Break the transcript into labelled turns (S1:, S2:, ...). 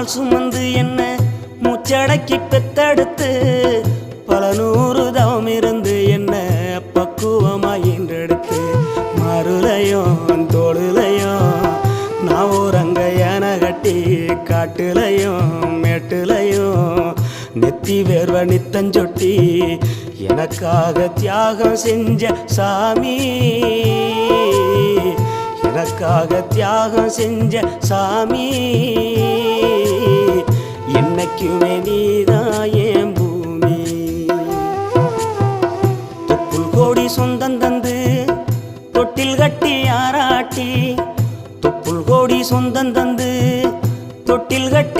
S1: நாள் சுமந்து என்ன மூச்சடக்கி பெத்தடுத்து பல நூறு தவம் இருந்து என்ன பக்குவமாய் ஈன்றெடுத்து மறுலையும் தோளுலையும் நான் ஊரங்க என கட்டி காட்டுலையும் மேட்டுலையும் நெத்தி வேர்வ நித்தஞ்சொட்டி எனக்காக தியாகம் செஞ்ச சாமி. எனக்காக தியாகம் செஞ்ச சாமி. என்னைக்குமே நீதான் பூமி? தொப்புள் கோடி சொந்தம் தந்து தொட்டில் கட்டி ஆராட்டி தொப்புள் கோடி சொந்தம் தந்து தொட்டில் கட்டி